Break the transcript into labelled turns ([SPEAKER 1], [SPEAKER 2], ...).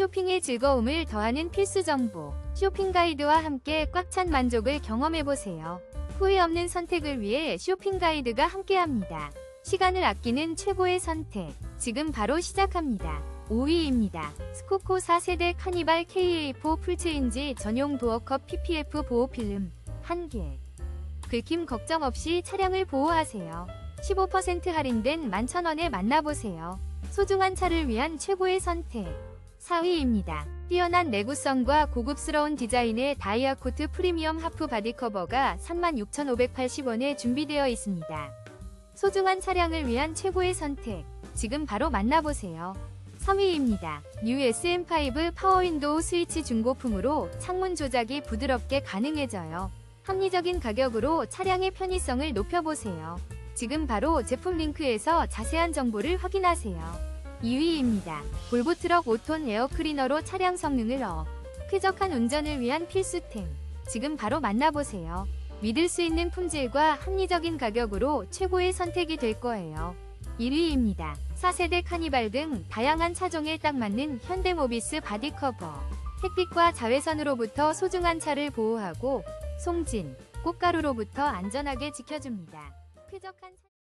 [SPEAKER 1] 쇼핑의 즐거움을 더하는 필수 정보. 쇼핑 가이드와 함께 꽉 찬 만족을 경험해보세요. 후회 없는 선택을 위해 쇼핑 가이드가 함께합니다. 시간을 아끼는 최고의 선택. 지금 바로 시작합니다. 5위입니다. 스코코 4세대 카니발 KA4 풀체인지 전용 도어컵 PPF 보호 필름 1개. 긁힘 걱정 없이 차량을 보호하세요. 15% 할인된 11,000원에 만나보세요. 소중한 차를 위한 최고의 선택. 4위입니다. 뛰어난 내구성과 고급스러운 디자인의 다이아 코트 프리미엄 하프 바디 커버가 36,580원에 준비되어 있습니다. 소중한 차량을 위한 최고의 선택. 지금 바로 만나보세요. 3위입니다. 뉴 SM5 파워윈도우 스위치 중고품으로 창문 조작이 부드럽게 가능해져요. 합리적인 가격으로 차량의 편의성을 높여보세요. 지금 바로 제품 링크에서 자세한 정보를 확인하세요. 2위입니다. 볼보 트럭 5톤 에어 클리너로 차량 성능을 업. 쾌적한 운전을 위한 필수템. 지금 바로 만나보세요. 믿을 수 있는 품질과 합리적인 가격으로 최고의 선택이 될 거예요. 1위입니다. 4세대 카니발 등 다양한 차종에 딱 맞는 현대모비스 바디 커버. 햇빛과 자외선으로부터 소중한 차를 보호하고 송진, 꽃가루로부터 안전하게 지켜줍니다. 쾌적한 차...